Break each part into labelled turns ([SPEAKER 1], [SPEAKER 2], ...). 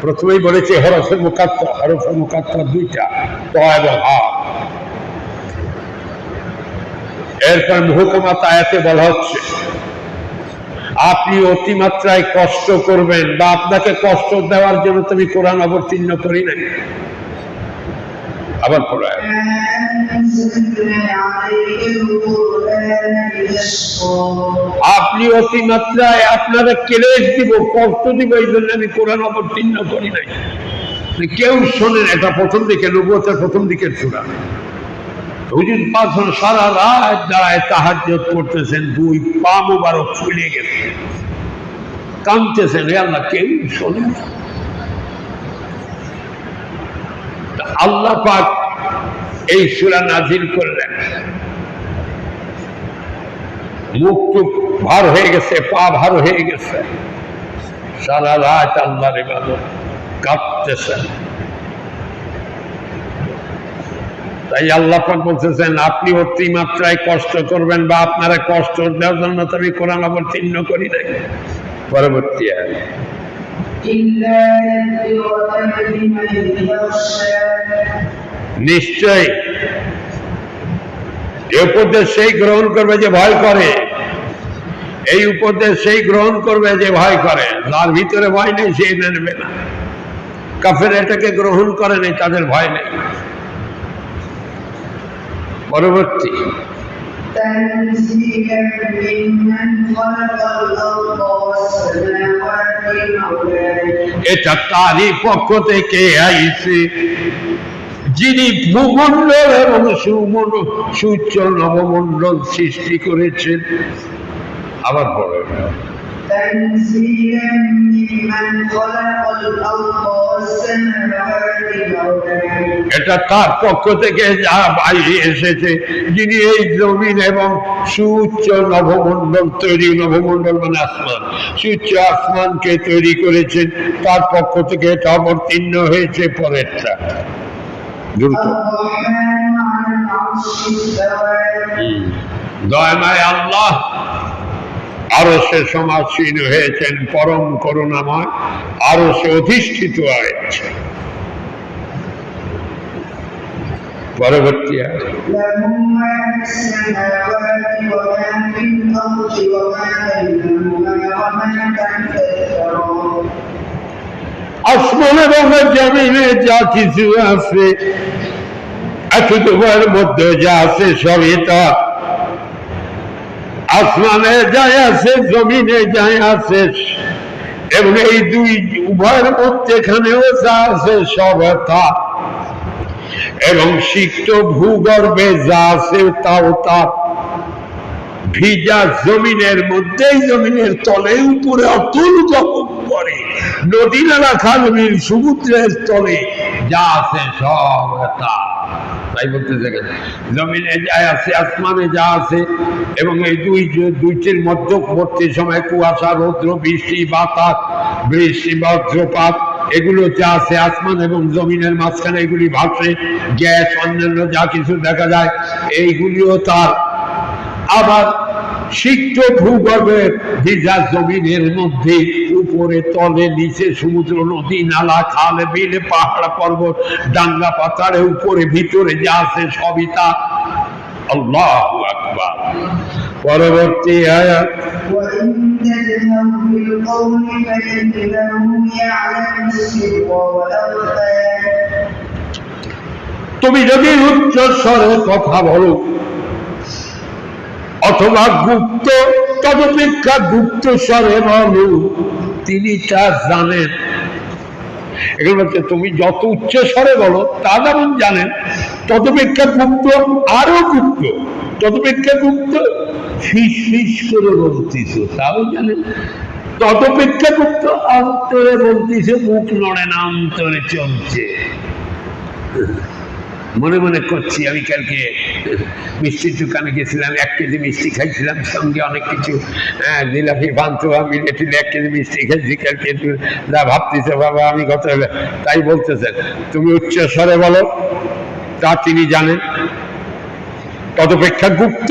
[SPEAKER 1] প্রথমেই বলেছে হরফে মুকাত্তা হরফে মুকাত্তা দুইটা এবং হা এরপর মুহকমাত আয়াতে বলা হচ্ছে, আপনি অতিমাত্রায় কষ্ট করবেন বা আপনাকে কষ্ট দেওয়ার জন্য তুমি কোরআন অবতীর্ণ করি নাই আবার
[SPEAKER 2] পড়া।
[SPEAKER 1] আপনি অতি মাত্রায় আপনারা ক্লেশ দিব, কষ্ট দিব, এই জন্য আমি কোরআন অবতীর্ণ করি নাই। মানে কেউ শোনেন, এটা প্রথম দিকে নবুয়তের প্রথম দিকের চূড়া হুজুর পাথর সারা রাত দাঁড়ায় তাহাজ করতেছেন দুই পা মোবারক ফুলে গেছে। কাঁদতেছেন আল্লাহ, কেউ শোনেন না। আল্লাহ পাক এই সুরা নাজিল করলেন। মুখ টুক ভার হয়ে গেছে, পা ভার হয়ে গেছে। সারা রাত আল্লাহর ইবাদত কাঁপতেছেন তাই আল্লাহ পাক বলতেছেন, আপনি অতিমাত্রায় কষ্ট করবেন বা আপনারা কষ্ট দেওয়ার জন্য তো আমি কোরআন অবতীর্ণ করি নাই। পরবর্তী নিশ্চয় এই উপদেশ সেই গ্রহণ করবে যে ভয় করে। এই উপদেশ সেই গ্রহণ করবে যে ভয় করে। যার ভিতরে ভয় নেই, সে নেবে না। কাফের এটাকে গ্রহণ করে নেই তাদের ভয় নেই। পরবর্তী।
[SPEAKER 2] تنزيلا ممن خلق الأرض والسماوات العلى
[SPEAKER 1] এটা তারই পক্ষ থেকে আইছে যিনি ভূমণ্ডল এবং সুমন সূর্য নবমণ্ডল সৃষ্টি করেছেন আবার পড়ে
[SPEAKER 2] تنزيلا ممن خلق الأرض والسماوات العلى
[SPEAKER 1] এটা তার পক্ষ থেকে যা বাইরে এসেছে যিনি এই জমিন এবং সুউচ্চ নবমণ্ডল তৈরি নবমণ্ডল মানে আসমান সুউচ্চ আসমানকে তৈরি করেছেন তার পক্ষ থেকে এটা অবতীর্ণ হয়েছে পরেরটা দ্রুত
[SPEAKER 2] الرحمن على العرش استوى
[SPEAKER 1] দয়াময় আল্লাহ আরও সে সমাজীন হয়েছেন পরম করুণাময় আরও সে অধিষ্ঠিত হয়েছে পরবর্তী আছে এত মধ্যে যা আছে সবই তা। আসমানে যাই আছে জমিনে যাই আছে এবং এই দুই উভয়ের মধ্যেখানেও যা আছে সব তার এবং সিক্ত ভূগর্ভে যা আছে তাও তার ভিজা জমিনের মধ্যেই জমিনের তলে উপরে অতুল গমন করে নদী নালা খাল বিল সমুদ্রের তলে যা আছে সব তার তাই বলতেছে? জমিনে যা আছে, আসমানে যা আছে, এবং এই দুই দুইটির মধ্যবর্তী সময় কুয়াশা, রৌদ্র, বৃষ্টি, বাতাস, বৃষ্টি, বজ্রপাত, এগুলো যা আছে, আসমান এবং জমিনের মাঝখানে এগুলি ভাসে, গ্যাস, অন্যান্য যা কিছু দেখা যায়, এইগুলিও তার আবার সিক্ত ভূগর্ভের ভিজা জমিনের মধ্যে উপরে তলে, নিচে সমুদ্র, নদী, নালা, খাল, বিল, পাহাড়, পর্বত, ডাঙ্গা পাতারে উপরে, ভিতরে যা আছে সবই তা আল্লাহ আকবার। পরবর্তী আয়াত। তুমি যদি উচ্চ স্বরে কথা বলো, অথবা গুপ্ত, তদপেক্ষা গুপ্ত স্বরে বলো তিনি তা জানেন, এগুলো তুমি যত উচ্চ স্বরে বলো, তা যেমন জানেন তদপেক্ষা গুপ্ত, আরও গুপ্ত তদপেক্ষা গুপ্ত, ফিস ফিস করে বলতিস, তাও জানেন। তদপেক্ষা গুপ্ত, অন্তরে বলতিস, মুখ নড়ে না, অন্তরে চলছে। মনে মনে করছি, আমি কালকে মিষ্টির দোকানে গেছিলাম, এক কেজি মিষ্টি খাইছিলাম, সঙ্গে অনেক কিছু হ্যাঁ জিলাপি, পান্তুয়া মিলে টিলে এক কেজি মিষ্টি খাইছি, কালকে যা ভাবতেছে, বাবা, আমি কত তাই বলতেছেন তুমি উচ্চ স্বরে বলো, তা তিনি জানেন। তদপেক্ষা গুপ্ত,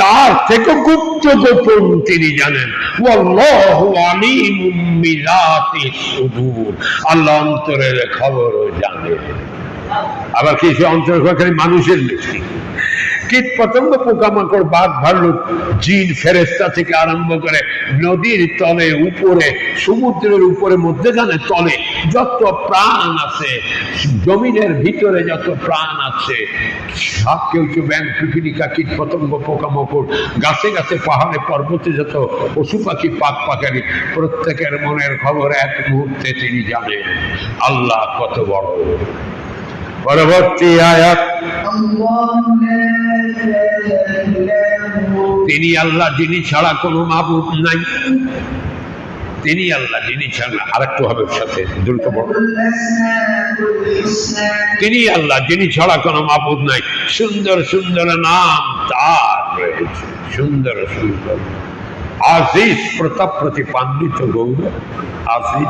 [SPEAKER 1] তার থেকে গুপ্ত গোপন তিনি জানেন। আল্লাহ অন্তরের খবরও জানেন। আবার কিছু খবর খালি মানুষের বেশি? কীট পতঙ্গ পোকামাকড় বাঘ ভাল্লুক, জিন ফেরেস্তা থেকে আরম্ভ করে নদীর তলে, উপরে, সমুদ্রের উপরে, মধ্যেখানে তলে যত প্রাণ আছে, জমিনের ভিতরে যত প্রাণ আছে সাপ কেউ কেউ ব্যাং পিপিলিকা কীট পতঙ্গ পোকামাকড়, গাছে গাছে পাহাড়ে পর্বতে যত পশু পাখি, পাক পাখারি প্রত্যেকের মনের খবর এক মুহূর্তে তিনি জানেন। আল্লাহ কত বড়। পরবর্তী আয়াত তিনি আল্লাহ যিনি ছাড়া কোনো মাবুদ নাই। তিনি আল্লাহ যিনি ছাড়া আর একটু হবে সাথে, দ্রুত তিনি আল্লাহ যিনি ছাড়া কোনো মাবুদ নাই। সুন্দর সুন্দর নাম তার রয়েছে। সুন্দর সুন্দর। আজিজ প্রতাপ প্রতি পান্ডিত গৌরব। আজিজ।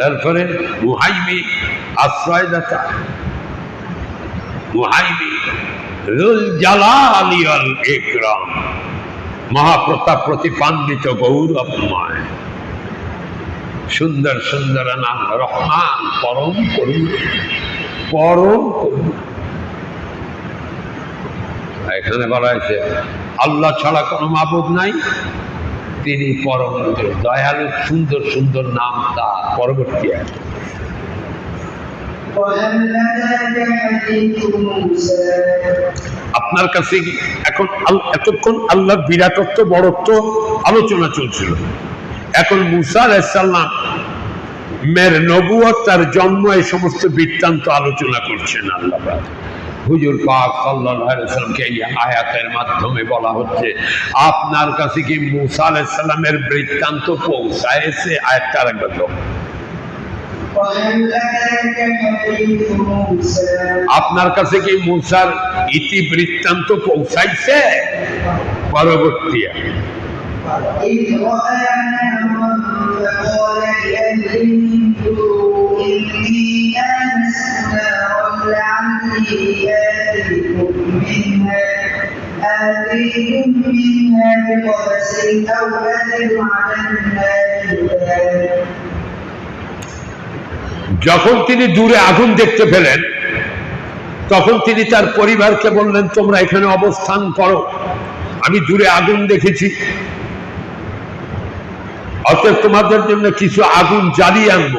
[SPEAKER 1] তারপরে মুহাইমি আশ্রয়দাতা। মহাপ্রতাপ গৌরবময় সুন্দর সুন্দর নাম রহমান পরম করুন পরম এখানে বলা হয়েছে, আল্লাহ ছাড়া কোনো মাবুদ নাই। তিনি পরম দয়ালু, সুন্দর সুন্দর নাম তার পরবর্তী আছে আপনার কাছে এখন এতক্ষণ আল্লাহর বিরাটত্ব, বড়ত্ব আলোচনা চলছিল। এখন মুসা আলাইসাল্লাম মের নবুয়ত তার জন্ম, এই সমস্ত বৃত্তান্ত আলোচনা করছেন আল্লাহ হুজুর পাক ওয়াসাল্লামকে এই আয়াতের মাধ্যমে বলা হচ্ছে, আপনার কাছে কি মুসা আলাইহিস সালামের বৃত্তান্ত পৌঁছায়ছে আয়াতটা আরেকবার আপনার কাছে কি মুসার ইতিবৃত্তান্ত পৌঁছাইছে পরবর্তী আয়াত।
[SPEAKER 2] إذ رأى نارا فقال لأهلهم كثوا إني آنست نارا لعلي آتيكم منها آتيكم منها بقبس أو أجد على النار هدى
[SPEAKER 1] যখন তিনি দূরে আগুন দেখতে পেলেন, তখন তিনি তার পরিবারকে বললেন, তোমরা এখানে অবস্থান করো। আমি দূরে আগুন দেখেছি। অতএব তোমাদের জন্য কিছু আগুন জ্বালিয়ে আনব।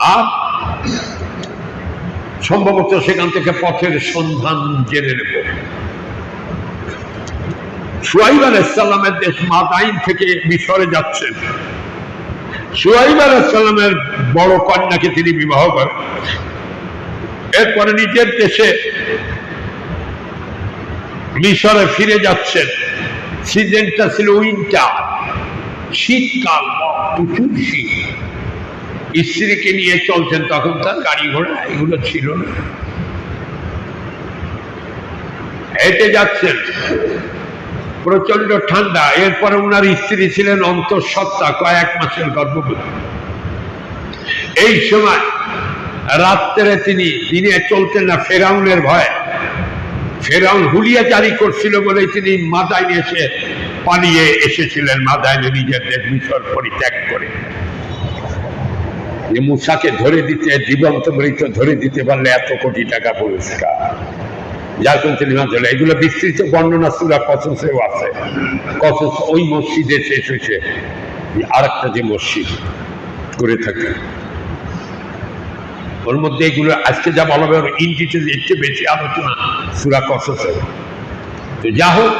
[SPEAKER 1] আর সম্ভবত সেখান থেকে পথের সন্ধান জেনে নেব। সুয়াইব আলাইসাল্লামের দেশ মাদাইন থেকে মিশরে যাচ্ছেন। সুহাইব আলাইসাল্লামের বড় কন্যাকে তিনি বিবাহ করেন। এরপরে নিজের দেশে মিশরে ফিরে যাচ্ছেন। সিজনটা ছিল উইন্টার। শীতকাল প্রচুর শীত। স্ত্রীকে নিয়ে চলছেন তখন তার গাড়ি ঘোড়া, এগুলো ছিল না। হেঁটে যাচ্ছেন। প্রচণ্ড ঠান্ডা। এরপরে ওনার স্ত্রী ছিলেন অন্তঃসত্ত্বা, কয়েক মাসের গর্ভবতী। এই সময় রাত্রে তিনি দিনে চলতেন না ফেরাউনের ভয়, ফেরাউন হুলিয়া জারি করছিল বলে তিনি মাদাইনে এসে পালিয়ে এসেছিলেন, মাদাইনে নিজের দেশ মিশর পরিত্যাগ করে। মুসাকে ধরে দিতে, জীবন্ত মৃত ধরে দিতে পারলে এত কোটি টাকা পুরস্কার। তিনি মাঝে এগুলো বিস্তৃত বর্ণনা সুরা কসসেও আছে। কসস ওই মসজিদে শেষ হয়েছে। আর একটা যে মসজিদ করে থাকে। ওর মধ্যে এগুলো আজকে যা বলা হবে ইন ডিটেল এর চেয়ে বেশি আলোচনা সুরা তো যা হোক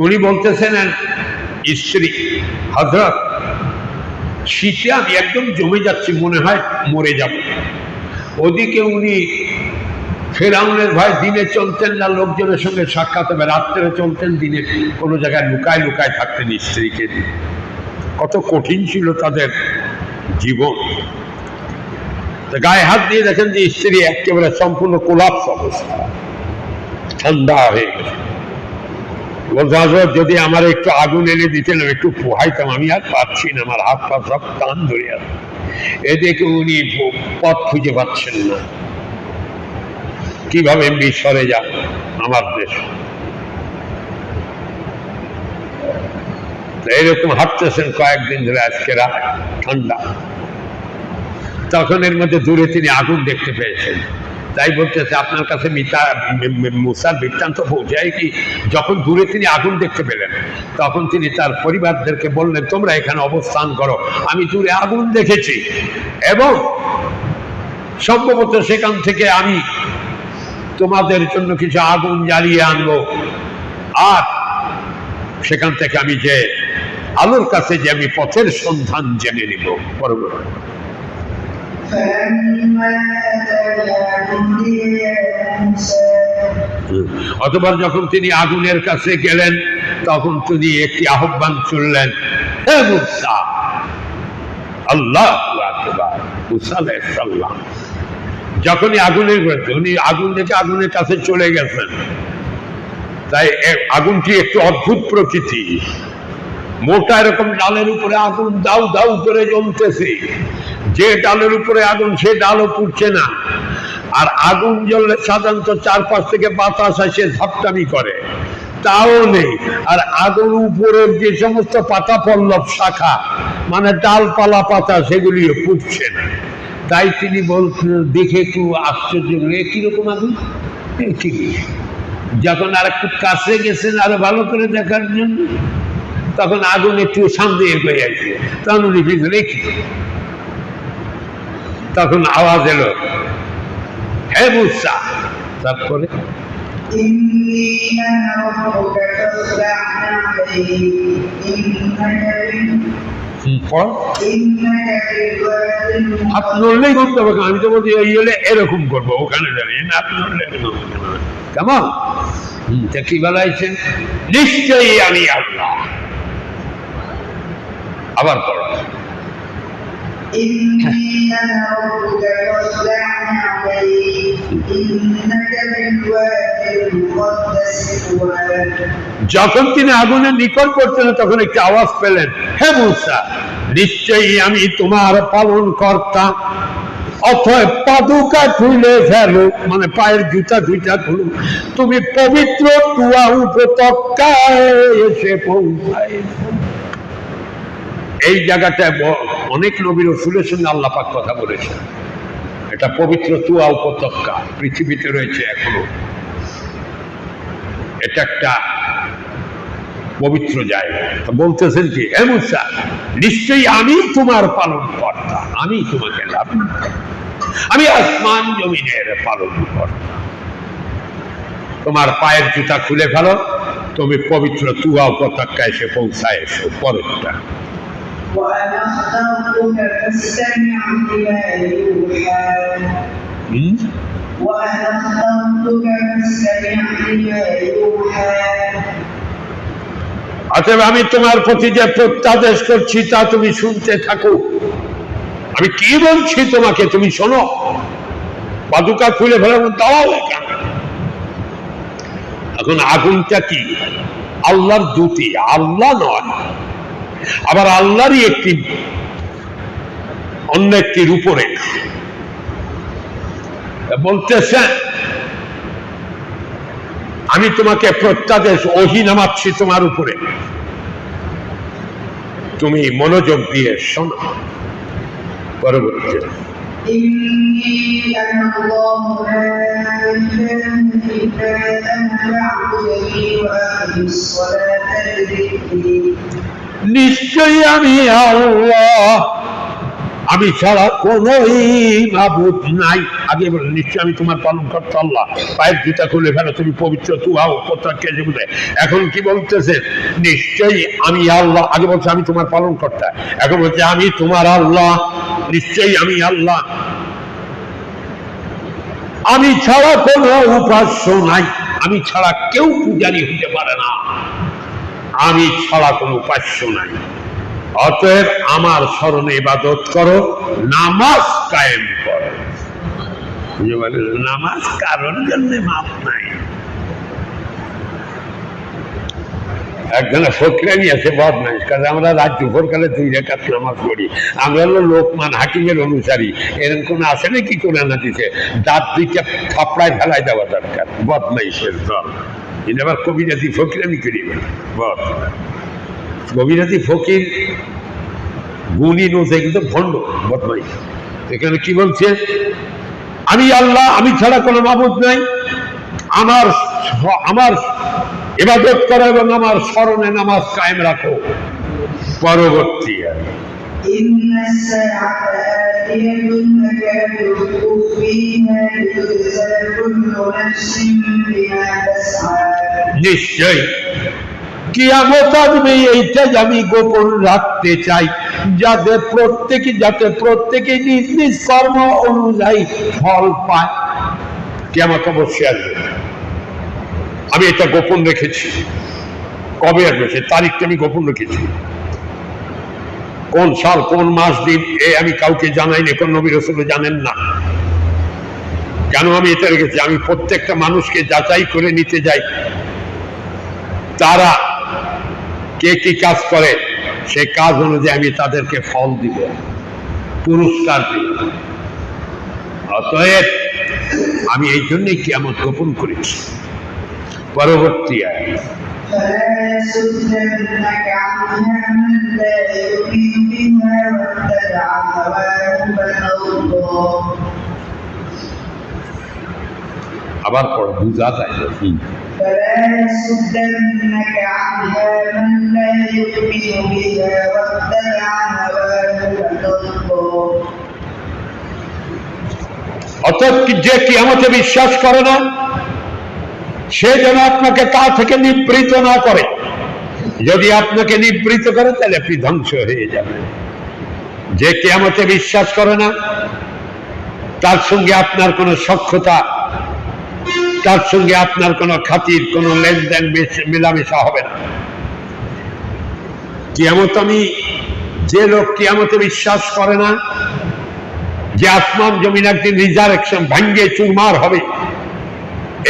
[SPEAKER 1] বলতেছেন, স্ত্রী হজরত শীতে আমি একদম জমে যাচ্ছি, মনে হয় মরে যাব। ওদিকে উনি ফেরাউনের ভয় দিনে চলতেন না, লোকজনের সঙ্গে সাক্ষাৎ হবে, রাত্রে চলতেন, দিনে কোনো জায়গায় লুকায় লুকায় থাকতেন স্ত্রীকে। কত কঠিন ছিল তাদের জীবন। গায়ে হাত দিয়ে দেখেন যে স্ত্রী একেবারে সম্পূর্ণ কোলাপস অবস্থা। ঠান্ডা হয়ে গেছে। যদি আমার একটু আগুন এনে দিতেন একটু পোহাইতাম, আমি আর পাচ্ছি না, আমার হাত পা সব টান ধরে আছে এদিকে উনি পথ খুঁজে পাচ্ছেন না। কীভাবে মিশরে যাব আমার দেশ? তো এরকম হাঁটতেছেন কয়েকদিন ধরে আজকে রাত, ঠান্ডা। তখন এর মধ্যে দূরে তিনি আগুন দেখতে পেয়েছেন। তাই বলতেছে, আপনার কাছে মিতা মুসার বৃত্তান্ত পৌঁছায় কি? যখন দূরে তিনি আগুন দেখতে পেলেন, তখন তিনি তার পরিবারদেরকে বললেন, তোমরা এখানে অবস্থান করো, আমি দূরে আগুন দেখেছি এবং সম্ভবত সেখান থেকে আমি তোমাদের জন্য কিছু আগুন জ্বালিয়ে আনব। আর সেখান থেকে আমি যে আলোর কাছে যে আমি পথের সন্ধান জেনে নিব অতবার যখন তিনি আগুনের কাছে গেলেন, তখন তিনি একটি আহ্বান শুনলেন, হে আল্লাহ যখনই আগুনের উনি আগুন দেখে আগুনের কাছে চলে গেছেন, তাই আগুনটি একটু অদ্ভুত প্রকৃতি। মোটা এরকম ডালের উপরে আগুন দাউ দাউ করে জ্বলতেছে। যে ডালের উপরে আগুন, সে ডালও পুড়ছে না। আর আগুন জ্বললে সাধারণত চারপাশ থেকে বাতাস আসে, ঝপটামি করে। তাও নেই। আর আগুন উপরের যে সমস্ত পাতা পল্লব শাখা মানে ডালপালা পাতা, সেগুলিও পুড়ছে না। তাই তিনি বলছিল দেখে একটু আশ্চর্য হয়ে কীরকম আগুন ঠিক যখন আর একটু কাছে গেছেন, আরও ভালো করে দেখার জন্য, তখন আগুন একটু সামনে এগোয় আছে তখন উনি ভিতরে তখন আওয়াজ এলো, হে মুসা! তারপরে
[SPEAKER 2] ইন্নি أنا ربك فاخلع عليك إنك بال-
[SPEAKER 1] হুম, পড়ো।
[SPEAKER 2] إنك بالواد
[SPEAKER 1] হাত নড়লেই করতে হবে আমি তো বলছি এই হলে এরকম করবো ওখানে দাঁড়িয়ে না হাত নড়লে এরকম করবো। কেমন হুম, তা কি বলাইছেন নিশ্চয়ই আমি আল্লাহ আবার পড়ো
[SPEAKER 2] إني أنا ربك فاخلع عليك
[SPEAKER 1] যখন তিনি আগুনের নিকট করছিলেন তখন একটি আওয়াজ পেলেন, হে মুসা, নিশ্চয়ই আমি তোমার পালন কর্তা অথয় পাদুকা খুলে ফেলো মানে পায়ের জুতা দুইটা খুলো। তুমি পবিত্র তুয়া উপত্যকায় এসে পৌঁছায়। এই জায়গাটায় অনেক নবীর রসুলের সঙ্গে আল্লাহ পাক কথা বলেছেন। এটা পবিত্র তুয়া উপত্যকা পৃথিবীতে রয়েছে এখনও। এটা একটা পবিত্র জায়গা। বলতেছেন কি, হে মুসা, নিশ্চয়ই আমি তোমার পালন কর্তা আমি তোমাকে লাভ আমি আসমান জমিনের পালন কর্তা তোমার পায়ের জুতা খুলে ফেলো, তুমি পবিত্র তুয়া উপত্যকা এসে পৌঁছায় এসো পরেরটা।
[SPEAKER 2] وأنا اخترتك فاستمع لما يوحى
[SPEAKER 1] হুম?
[SPEAKER 2] وأنا اخترتك فاستمع لما يوحى
[SPEAKER 1] অতএব আমি তোমার প্রতি যে প্রত্যাদেশ করছি তা তুমি শুনতে থাকো আমি কি বলছি তোমাকে তুমি শোনো পাদুকা খুলে ফেলে দাও কেন এখন আগুনটা কি আল্লাহর দুটি আল্লাহ নয় আবার আল্লাহরই একটি, অন্য একটি রূপরেখা। তা বলতেছেন আমি তোমাকে প্রত্যাদেশ ওহি নামাচ্ছি তোমার উপরে। তুমি মনোযোগ দিয়ে শোনো। পরবর্তী। নিশ্চয়ই আমি আল্লাহ। আমি ছাড়া কোন মাবুদ নাই। আগে বলে নিশ্চয় আমি তোমার পালন করতে আল্লাহ। পায়ের জুতা খুলে ফেলো, তুমি পবিত্র তু তুহাও প্রত্যেককে যেগুলো এখন কি বলতেছে? নিশ্চয়ই আমি আল্লাহ। আগে বলছে, আমি তোমার পালন কর্তা এখন বলছে, আমি তোমার আল্লাহ। নিশ্চয়ই আমি আল্লাহ। আমি ছাড়া কোন উপাস্য নাই। আমি ছাড়া কেউ পূজারি হতে পারে না। আমি ছাড়া কোনো উপাস্য নাই। অতএব আমার স্মরণে ইবাদত করো, নামাজ কায়েম করো। নামাজ কারোর জন্য মাপ নাই। একজনে ফকরানি আছে কারণ আমরা রাত দুপুরকালে দুই রেখাত নামাজ পড়ি। আমরা হলো লোকমান হাকিমের অনুসারী। এরকম কোনো আছে নাকি কোরআন হাদিসে? দাঁত দুইটা থাপড়ায় ফেলাই দেওয়া দরকার, বদমাইশের দল। এটা আবার কবিরাতি ফকিরানি করিবে বদ কবিরাতি ফকির গুণী নোজে কিন্তু ভণ্ড, বদমাইশ। এখানে কি বলছে? আমি আল্লাহ, আমি ছাড়া কোনো মাবুদ নাই। আমার আমার ইবাদত করো এবং আমার স্মরণে নামাজ কায়েম রাখো। পরবর্তী আর নিশ্চয় কিয়ামত আসবে এইটাই আমি গোপন রাখতে চাই। যাতে প্রত্যেকে যাতে প্রত্যেকে নিজ নিজ কর্ম অনুযায়ী ফল পায়। কিয়ামত অবশ্যই আসবে। আমি এটা গোপন রেখেছি। কবে আসবে? সে তারিখটা আমি গোপন রেখেছি। কোন সাল, কোন মাস, দিন, এ আমি কাউকে জানাইনি, কোন নবী রসুল জানেন না। কেন আমি এটা রেখেছি? আমি প্রত্যেকটা মানুষকে যাচাই করে নিতে যাই। তারা কে কি কাজ করে সে কাজ অনুযায়ী আমি তাদেরকে ফল দিব পুরস্কার দিব অতএব আমি এই জন্যই কিয়ামত গোপন করেছি পরবর্তী আয়
[SPEAKER 2] فلا يصدنك عنها
[SPEAKER 1] আবার পড়ো বুঝা যায় হুম অর্থাৎ যে কি আমাকে বিশ্বাস করে না, সে যেন আপনাকে তা থেকে নিবৃত না করে। যদি আপনাকে নিবৃত করে, তাহলে আপনি ধ্বংস হয়ে যাবে যে কে আমাকে বিশ্বাস করে না, তার সঙ্গে আপনার কোনো সক্ষতা তার সঙ্গে আপনার কোনো খাতির, কোনো লেনদেন মেলামেশা হবে না। কিয়ামত আমি যে লোক কিয়ামতে বিশ্বাস করে না, যে আসমান জমিন একদিন রিজারেকশন ভাঙ্গে চুরমার হবে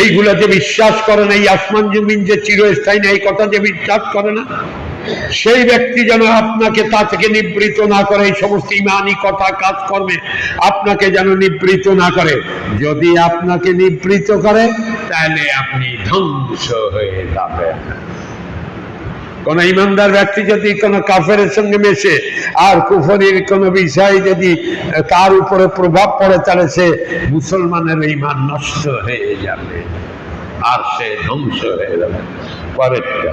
[SPEAKER 1] এইগুলো যে বিশ্বাস করে না, এই আসমান জমিন যে চিরস্থায়ী না, এই কথা যে বিশ্বাস করে না সেই ব্যক্তি যেন আপনাকে তা থেকে নিবৃত না করে, এই সমস্ত ইমানি কথা, কাজকর্মে আপনাকে যেন নিবৃত না করে। যদি আপনাকে নিবৃত করে, তাহলে আপনি ধ্বংস হয়ে যাবেন। কোন ইমানদার ব্যক্তি যদি কোন কাফের সঙ্গে মেশে, আর কুফরির কোন বিষয় যদি তার উপরে প্রভাব পড়ে, তাহলে সে মুসলমানের ইমান নষ্ট হয়ে যাবে, আর সে ধ্বংস হয়ে যাবে। পরেরটা।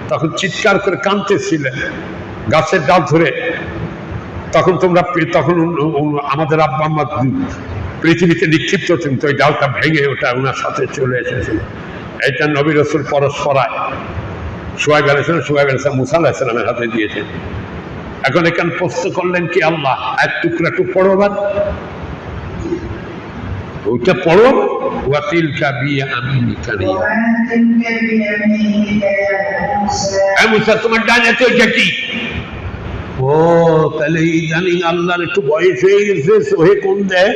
[SPEAKER 1] তখন চিৎকার করে কাঁদতেছিলেন গাছের ডাল ধরে। তখন তোমরা তখন আমাদের আব্বা আম্মা পৃথিবীতে নিক্ষিপ্ত ছিলেন, তো ওই ডালটা ভেঙে ওটা ওনার সাথে চলে এসেছিল এটা নবী রসুল পরস্পরায় সোয়াইব আলাইসালাম সোয়াইব আলাইসালাম মুসা আলাইসালামের হাতে দিয়েছেন। এখন এখানে প্রশ্ন করলেন কি আল্লাহ, এক টুকরা টুক পড়ো আবার ওইটা পড়ো। কাবিয়া আমি মুসা, তোমার কি? ও, তাহলে ইদানিং আল্লাহর একটু বয়স হয়ে গেছে কোন দেয়?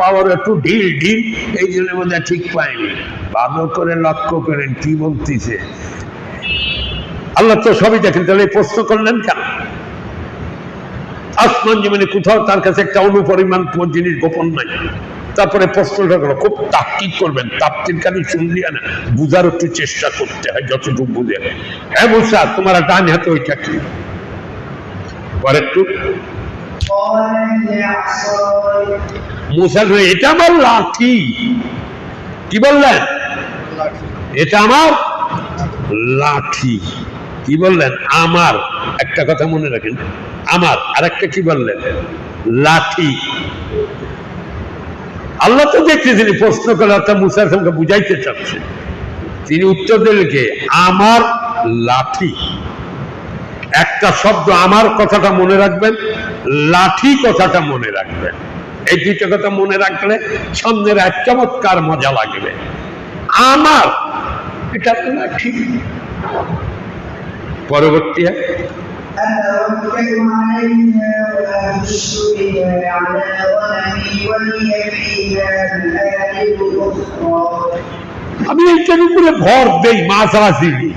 [SPEAKER 1] পাওয়ার একটু ঢিল ঢিল, এই জন্য বোধ ঠিক পায়নি। ভালো করে লক্ষ্য করেন, কি বলতেছে? আল্লাহ তো সবই দেখেন, তাহলে প্রশ্ন করলেন কেন? আসমান জীবনে কোথাও তার কাছে একটা অনুপরিমাণ জিনিস গোপন নাই। তারপরে প্রশ্নটা করো খুব তাপ্তিক করবেন তাপ্তির কানে শুনলি না বুঝার একটু চেষ্টা করতে হয়, যতটুকু বুঝে। হ্যাঁ মুসা, তোমার ডান হাতে ওইটা কি? একটু। এটা আমার লাঠি। কি বললেন? এটা আমার লাঠি। কি বললেন? আমার। একটা কথা মনে রাখেন। আমার আর একটা কি বললেন? লাঠি। আল্লাহ তো দেখতেছেন প্রশ্ন করে অর্থাৎ মুসার সঙ্গে বুঝাইতে চাচ্ছেন তিনি উত্তর দিলেন কি? আমার লাঠি। একটা শব্দ আমার কথাটা মনে রাখবেন, লাঠি কথাটা মনে রাখবেন। এই দুইটা কথা মনে রাখলে সামনের এক চমৎকার মজা লাগবে। আমার, এটা তো লাঠি। পরবর্তী
[SPEAKER 2] أتوكل عليها ولا أشرك على غنمي ولي فيها مآرب أخرى
[SPEAKER 1] আমি এইটার উপরে ভর দেই মাছ আসিনি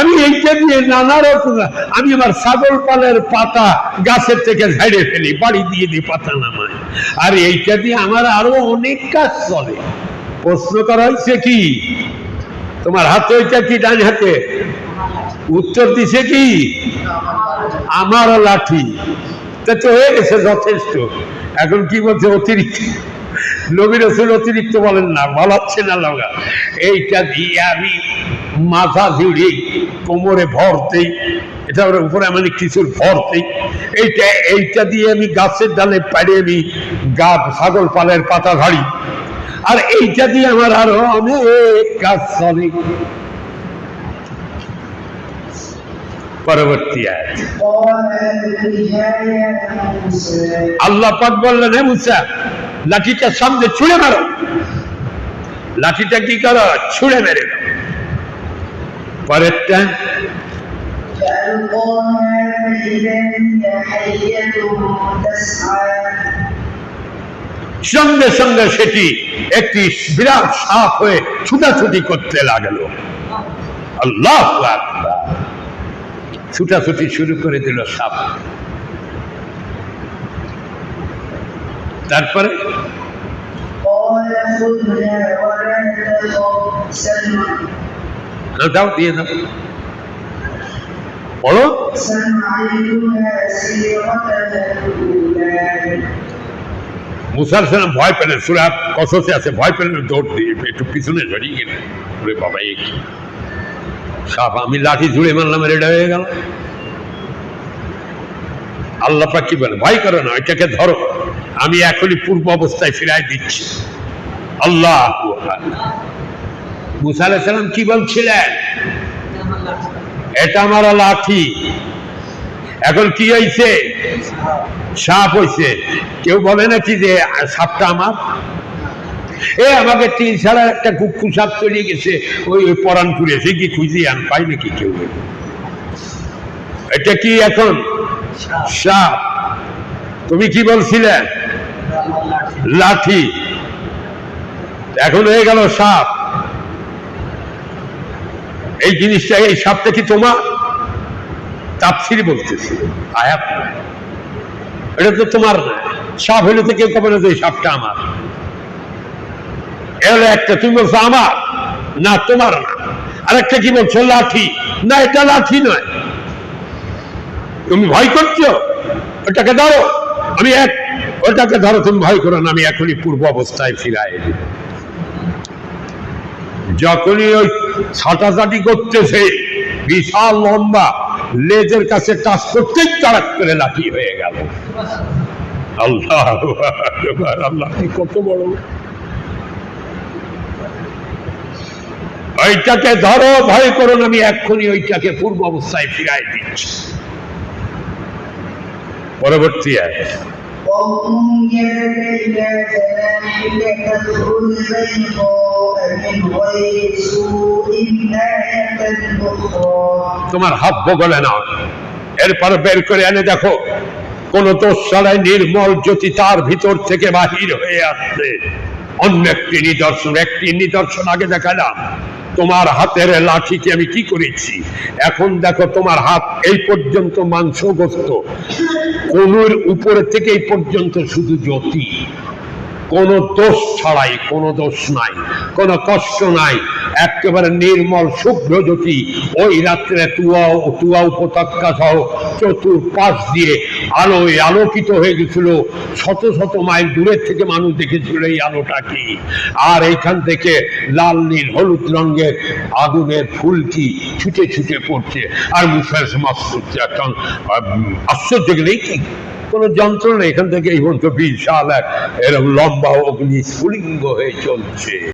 [SPEAKER 1] আমি এইটা দিয়ে নানা রকম আমি আমার ছাগল পালের পাতা গাছের থেকে ঝাড়ে ফেলি বাড়ি দিয়ে দিই পাতা নামায় আর এইটা দিয়ে আমার আরো অনেক কাজ চলে প্রশ্ন করা হয়েছে কি তোমার হাতে ওইটা কি ডান হাতে উত্তর দিছে কি? আমার লাঠি। তা তো হয়ে গেছে, যথেষ্ট। এখন কি বলছে অতিরিক্ত? নবী রসুল অতিরিক্ত বলেন না, বলাচ্ছে না লগা এইটা দিয়ে আমি মাথা জুড়ি কোমরে ভর দেই। এটা ওর উপরে আমি কিছুর ভর দেই। এইটা এইটা দিয়ে আমি গাছের ডালে পাড়ে আমি গা ছাগল পালের পাতা ঝাড়ি। আর এইটা দিয়ে আমার আরও অনেক কাজ চলে। পরবর্তী আয়াত। আল্লাহ পাক বললেন, হে মুসা, লাঠিটা সামনে ছুঁড়ে মারো। লাঠিটা কি করো? ছুঁড়ে মেরে দাও। পরেরটা, সঙ্গে সঙ্গে সেটি একটি বিরাট সাপ হয়ে ছুটাছুটি করতে লাগল। আল্লাহ ছুটাছুটি শুরু করে দিল সাপ। তারপরে? দাও, দিয়ে দাও। পড়ো মুসার ভয় পেলেন সুরা কসসে আছে, ভয় পেলেন দৌড় দিয়ে একটু পিছনে ধরিয়ে গেলেন বাবা এই সাপ আমি লাঠি জুড়ে মারলাম, রেডা হয়ে গেল। আল্লাহ কি বলে? ভয় করো না, এটাকে ধরো। আমি এখনই পূর্ব অবস্থায় ফিরাই দিচ্ছি। আল্লাহ মুসা আলাইহিস সালাম কি বলছিলেন? এটা আমার লাঠি। এখন কি হয়েছে সাপ হয়েছে কেউ বলে নাকি যে সাপটা আমার? এ আমাকে তিন ছাড়া একটা কুকুর সাপ চলে গেছে। ওই ওই পরান সে কি খুঁজে আন পাই নাকি কেউ? এটা কি এখন? সাপ। তুমি কি বলছিলে? লাঠি। এখন হয়ে গেল সাপ। এই জিনিসটা এই সাপটা কি তোমার? তাপসিরি বলতেছে। আয়াত এটা তো তোমার না সাপ হইলে তো কেউ কবে না যে এই সাপটা আমার। এ হলো একটা, তুমি বলছো আমার? না, তোমার না। আর একটা কি বলছো, লাঠি? না, এটা লাঠি নয়। তুমি ভয় করছ? ওটাকে ধরো। আমি এক ওটাকে ধরো, তুমি ভয় করো না, আমি এখনই পূর্ব অবস্থায় ফিরাই দিব। যখনই ওই ছাটাছাটি করতেছে, বিশাল লম্বা, লেজের কাছে টাচ করতেই তারাক করে লাঠি হয়ে গেল। আল্লাহ আল্লাহ কত বড়। ওইটাকে ধরো, ভয় করুন আমি এক্ষুনি ওইটাকে পূর্ব অবস্থায় ফিরাই দিচ্ছি। পরবর্তী তোমার হাত বগলে না এরপর বের করে এনে দেখো, কোন তোষালায় নির্মল জ্যোতি তার ভিতর থেকে বাহির হয়ে আসছে। অন্য একটি নিদর্শন একটি নিদর্শন আগে দেখালাম তোমার হাতের লাঠিকে আমি কি করেছি? এখন দেখো তোমার হাত এই পর্যন্ত মাংসগ্রস্ত। কোনোর উপরে থেকে এই পর্যন্ত শুধু জ্যোতি। কোনো দোষ ছাড়াই, কোনো দোষ নাই, কোনো কষ্ট নাই, একেবারে নির্মল শুভ্র জ্যোতি। ওই রাত্রে তুয়া তুয়া উপত্যকা সহ চতুর্পাশ দিয়ে আলোয় আলোকিত হয়ে গেছিল। শত শত মাইল দূরের থেকে মানুষ দেখেছিল এই আলোটা কি। আর এইখান থেকে লাল, নীল, হলুদ রঙের আগুনের ফুলকি ছুটে ছুটে পড়ছে। আর করছে একটা আশ্চর্য গেলেই কি? কোনো যন্ত্র নেই। এখান থেকে এই পর্যন্ত বিশাল এক, এরকম লম্বা অগ্নি স্ফুলিঙ্গ হয়ে চলছে।